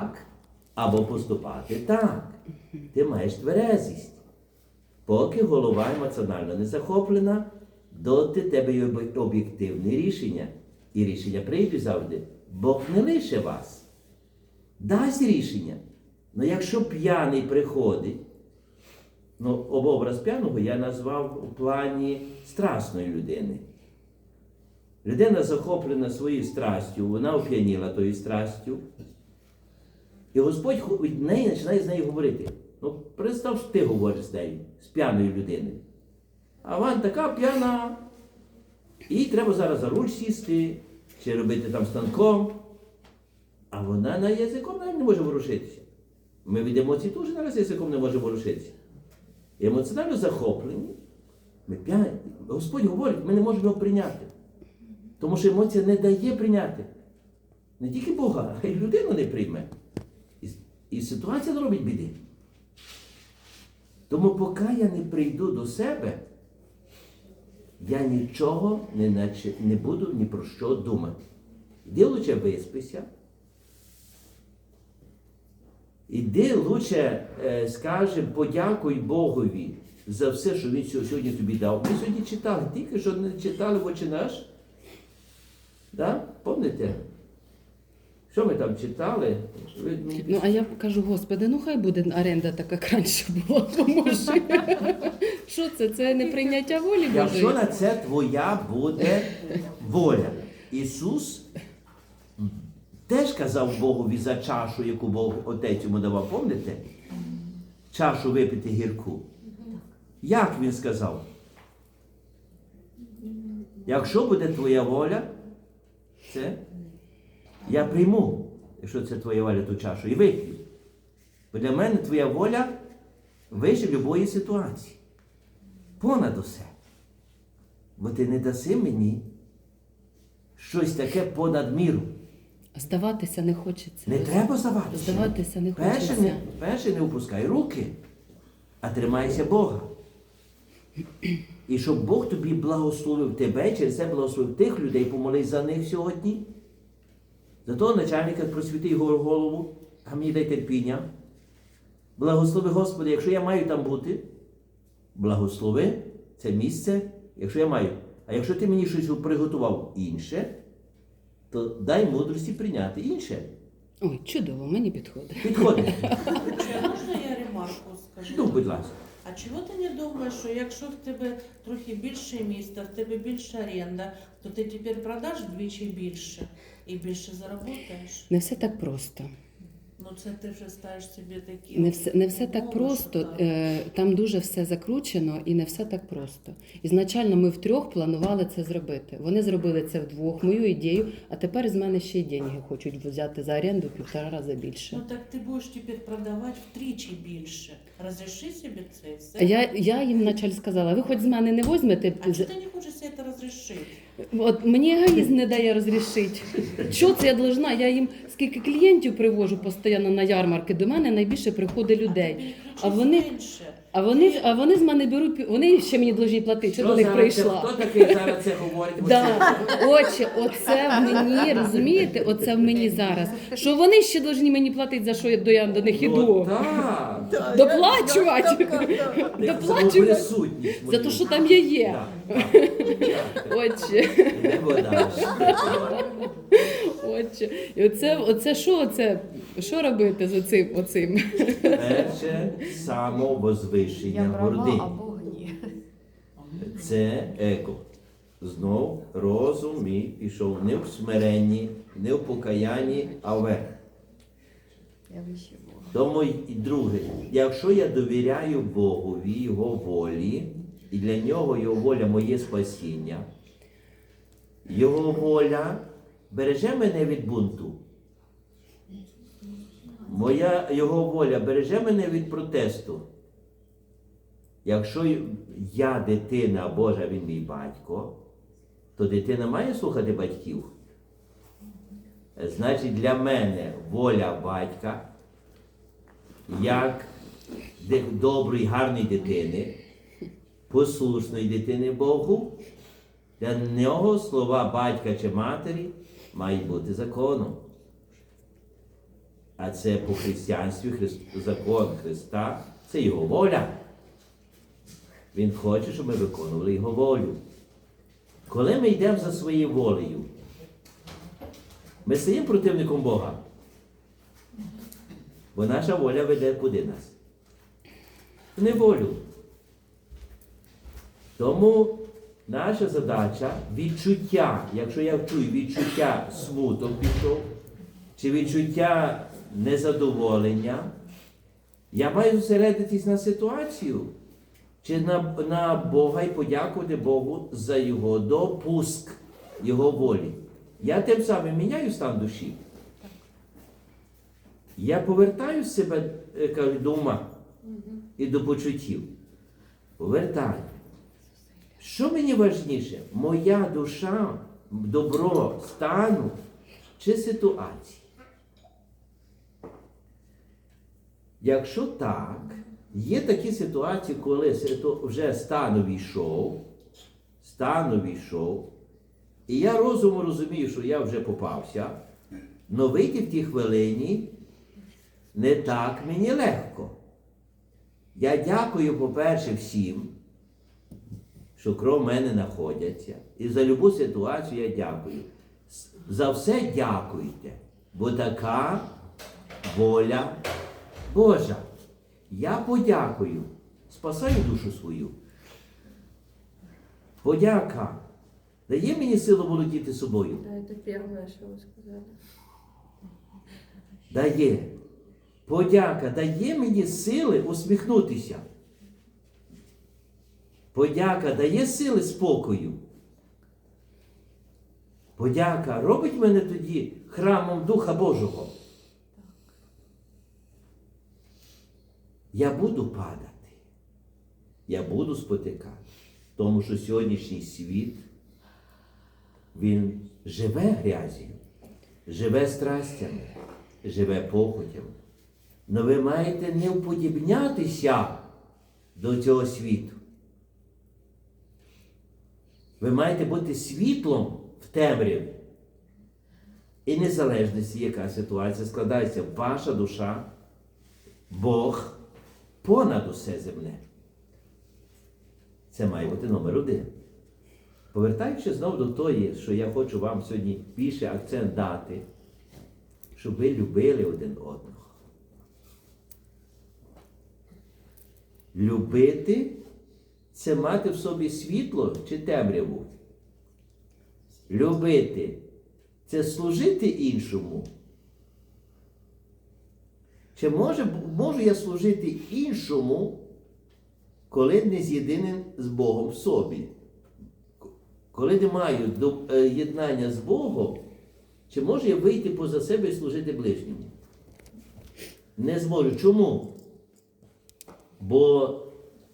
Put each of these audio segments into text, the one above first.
так, або поступати так. Ти маєш тверезість. Поки голова емоціонально не захоплена, доти тебе є об'єктивне рішення. І рішення прийде завжди. Бог не лише вас. Дасть рішення. Ну якщо п'яний приходить, ну, образ п'яного я назвав у плані страсної людини. Людина захоплена своєю страстю, вона оп'яніла тою страстю. І Господь від неї починає з нею говорити. Ну, представ, що ти говориш з нею, з п'яною людиною. А вона така п'яна. Їй треба зараз за руль сісти, чи робити там станком. А вона на язиком навіть не може ворушитися. Ми від емоцій теж зараз язиком не можемо ворушитися. Емоціонально захоплені. Ми п'яні. Господь говорить, ми не можемо його прийняти. Тому що емоція не дає прийняти. Не тільки Бога, а й людину не прийме. І, ситуація наробить біди. Тому поки я не прийду до себе, я нічого не, наче, не буду ні про що думати. Іди лучше виспися. Іди лучше, е, скажем, подякуй Богові за все, що Він сьогодні тобі дав. Ми сьогодні читали, тільки що не читали в очі наш. Да? Помните? Що ми там читали? Ви, ну, Ну, а я кажу, господи, ну хай буде оренда така як раніше була, поможи. Що це? Це не прийняття волі Якщо Божої? на це твоя буде воля. Ісус теж казав Богові за чашу, яку Бог Отець йому давав, пам'ятаєте? Чашу випити гірку. Як він сказав? Якщо буде твоя воля, це я прийму, якщо це твоя воля, ту чашу, і вип'ю. Бо для мене твоя воля вище будь-якої ситуації. Понад усе. Бо ти не даси мені щось таке понад міру. Здаватися не хочеться. Не треба здаватися. Здаватися не Перше хочеться. не, перше не опускай руки, а тримайся Бога. І щоб Бог тобі благословив тебе, через це благословив тих людей, помолись за них сьогодні. За того начальника просвіти його голову, а мені дай терпіння. Благослови Господи, якщо я маю там бути, благослови це місце, якщо я маю. А якщо ти мені щось приготував інше, то дай мудрості прийняти інше. Ой, чудово, мені підходить. Підходить. Чи можна я ремарку скажу? Ну, будь ласка. А чого ти не думаєш, що якщо в тебе трохи більше міста, в тебе більша оренда, то ти тепер продаш вдвічі більше і більше заробляєш? Не все так просто. Ну це ти вже ставиш собі такі. Не все, не все так просто. так. Е, Там дуже все закручено і не все так просто. Ізначально ми втрьох планували це зробити. Вони зробили це вдвох, мою ідею, а тепер з мене ще й деньги хочуть взяти за оренду півтора рази більше. Ну так ти будеш тепер продавати втричі більше. Розріши собі це все. Я, я їм вначале сказала, ви хоч з мене не візьмете. А чого ти не хочеш це розрішити? От мені егоїзм не дає розрішити. Що це я должна? Я їм скільки клієнтів привожу постійно на ярмарки, до мене найбільше приходить людей. А вони. А вони, а вони з мене беруть, пі- вони ще мені должні платити, що до них зараз це- прийшла. хто такий зараз це говорить? Да, очі, оце в мені, розумієте? Оце в мені зараз. Що вони ще должні мені платити за що я до, я до них Ну, іду. так. Доплачувати. Доплачувати. присутність За мою. те, що там я є. Так, вода. Отче. І оце, оце що оце? Що робити з оцим? оцим? Перше самовозвишення Я права, гордині. Це его. Знов розум мій пішов не в смиренні, не в покаянні, а вверх. Тому і друге, якщо я довіряю Богові, Його волі, і для нього Його воля моє спасіння, Його воля береже мене від бунту. Моя Його воля береже мене від протесту. Якщо я дитина Божа, він мій батько, то дитина має слухати батьків. Значить, для мене воля батька як доброї, гарної дитини, послушної дитини Богу, для нього слова батька чи матері мають бути законом. А це по християнстві Христ, закон Христа, це Його воля. Він хоче, щоб ми виконували Його волю. Коли ми йдемо за своєю волею, ми стаємо противником Бога. Бо наша воля веде куди нас? В неволю. Тому наша задача відчуття, якщо я чую відчуття смуток пішов, чи відчуття незадоволення, я маю зосередитись на ситуацію, чи на, на Бога і подякувати Богу за Його допуск, Його волі. Я тим самим міняю стан душі. Я повертаю себе е, кажу, до ума і до почуттів. Повертаю. Що мені важніше? Моя душа, добро стану чи ситуації? Якщо так, є такі ситуації, коли вже стан увійшов, стан увійшов, і я розуму розумію, що я вже попався, але вийти в тій хвилині не так мені легко. Я дякую, по-перше, всім, що крім мене знаходяться. І за любу ситуацію я дякую. За все дякуйте, бо така воля Божа. Я подякую, спасаю душу свою. Подяка дає мені силу володіти собою. Это первое, что вы сказали. Дає. Подяка дає мені сили усміхнутися. Подяка дає сили спокою. Подяка робить мене тоді храмом Духа Божого. Я буду падати. Я буду спотикати. Тому що сьогоднішній світ, він живе грязю, живе страстями, живе похотями. Но ви маєте не вподібнятися до цього світу. Ви маєте бути світлом в темряві. І незалежності, яка ситуація складається, ваша душа, Бог понад усе земне. Це має бути номер один. Повертаючись знову до тої, що я хочу вам сьогодні більше акцент дати, щоб ви любили один одного. Любити це мати в собі світло чи темряву. Любити це служити іншому. Чи може, можу я служити іншому, коли не з'єдинен з Богом в собі? Коли не маю е, єднання з Богом, чи можу я вийти поза себе і служити ближньому? Не зможу. Чому? Бо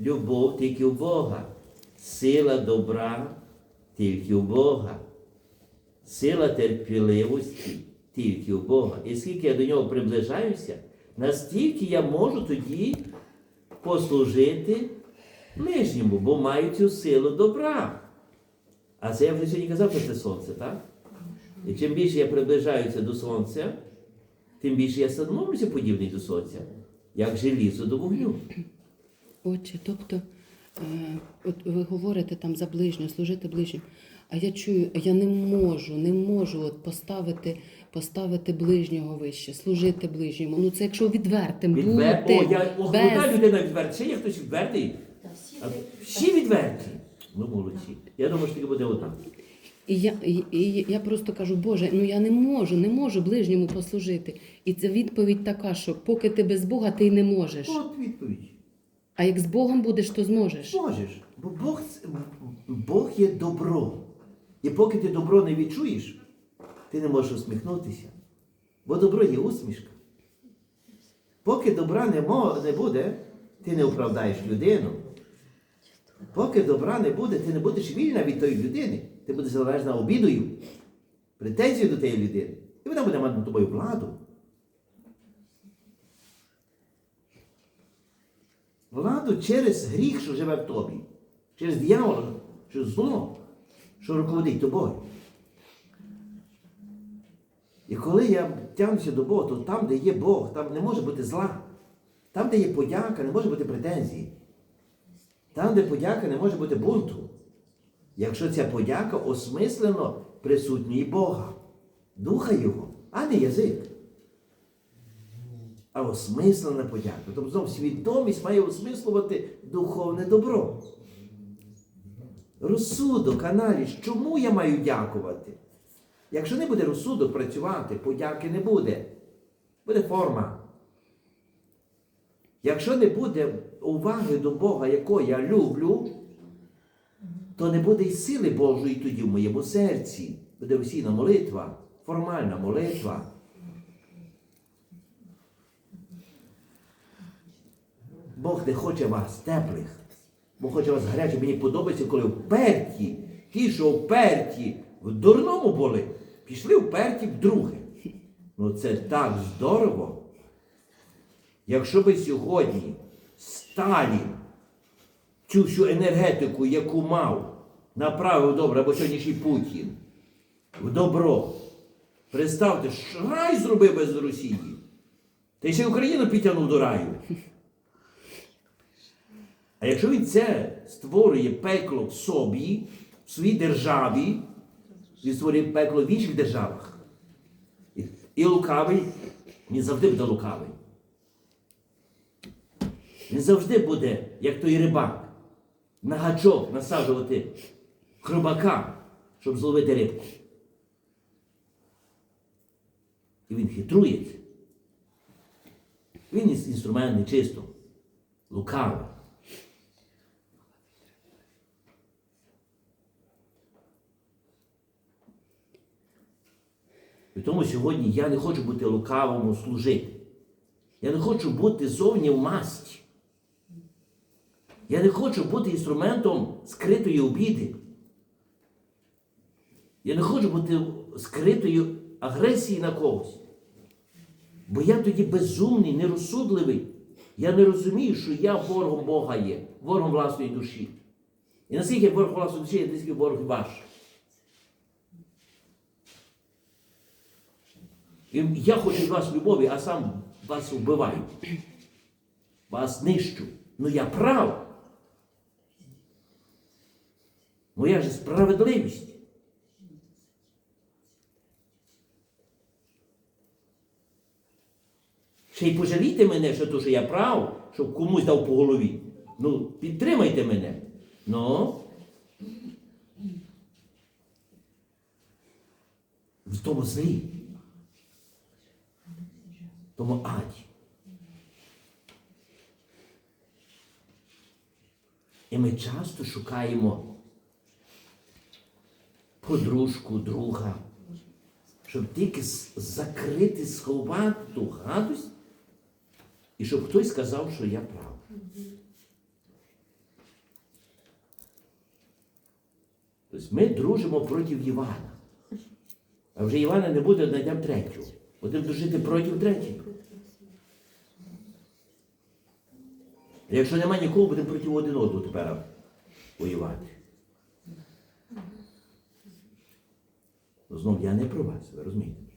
любов тільки у Бога, сила добра тільки у Бога, сила терпіливості тільки у Бога. І скільки я до нього приближаюся, настільки я можу тоді послужити ближньому, бо маю цю силу добра. А це я вже сьогодні казав, що це сонце, так? І чим більше я приближаюся до сонця, тим більше я становлюся подібний до сонця, як желізо до вуглю. Отче, тобто, е, от ви говорите там за ближнього, служити ближнім. А я чую, я не можу, не можу от поставити, поставити ближнього вище, служити ближньому. Ну це якщо відвертим Відвер... бути О, я о, без людина відверта. Ще є хтось відвертий? А всі відверті. Ну, молодці. Я думаю, що тільки буде одна. І я, і, і я просто кажу, Боже, ну я не можу, не можу ближньому послужити. І це відповідь така, що поки ти без Бога, ти й не можеш. От відповідь. А як з Богом будеш, то зможеш. Можеш. Бо Бог, це- Бог є добро. І поки ти добро не відчуєш, ти не можеш усміхнутися. Бо добро є усмішка. Поки добра не, не буде, ти не оправдаєш людину. Поки добра не буде, ти не будеш вільна від тої людини. Ти будеш залежна обідою, претензією до тієї людини. І вона буде мати над тобою владу. Владу через гріх, що живе в тобі, через дьявола, через зло, що руководить тобою. І коли я тягнуся до Бога, то там, де є Бог, там не може бути зла. Там, де є подяка, не може бути претензії. Там, де подяка, не може бути бунту. Якщо ця подяка осмислено присутньої Бога, духа Його, а не язик. А осмислена подяка. Тобто знову свідомість має осмислювати духовне добро. Розсудок, аналіз, чому я маю дякувати? Якщо не буде розсудок працювати, подяки не буде. Буде форма. Якщо не буде уваги до Бога, якого я люблю, то не буде й сили Божої тоді в моєму серці. Буде усіна молитва, формальна молитва. Бог не хоче вас теплих, Бог хоче вас гарячих. Мені подобається, коли вперті, ті, що вперті в дурному були, пішли вперті вдруге. Ну це так здорово. Якщо би сьогодні Сталін цю всю енергетику, яку мав, направив добре, або сьогоднішній Путін, в добро. Представте, що рай зробив без Росії. Та й ще Україну підтягнув до раю. А якщо він це створює пекло в собі, в своїй державі, він створює пекло в інших державах. І, лукавий, він завжди буде лукавий. Він завжди буде, як той рибак, на гачок насаджувати хробака, щоб зловити рибку. І він хитрується. Він інструмент нечисто, лукавий. І тому сьогодні я не хочу бути лукавому служити. Я не хочу бути зовні в масті. Я не хочу бути інструментом скритої обіди. Я не хочу бути скритою агресії на когось. Бо я тоді безумний, нерозсудливий. Я не розумію, що я ворогом Бога є, ворогом власної душі. І наскільки я ворог власної душі, наскільки ворог ваш. Я хочу від вас любові, а сам вас вбиваю. Вас нищу. Ну я прав. Моя ж справедливість. Ще пожалійте мене, що то, що я прав, щоб комусь дав по голові. Ну, підтримайте мене. Ну. В тому злі. Тому аді. І ми часто шукаємо подружку, друга, щоб тільки закрити, сховати ту гадость, і щоб хтось сказав, що я прав. Тобто ми дружимо проти Івана. А вже Івана не буде, знайдемо третього. Будемо дружити проти третього. А Якщо немає нікого, будемо проти один одного тепер воювати. Ну, Знов я не про вас, ви розумієте?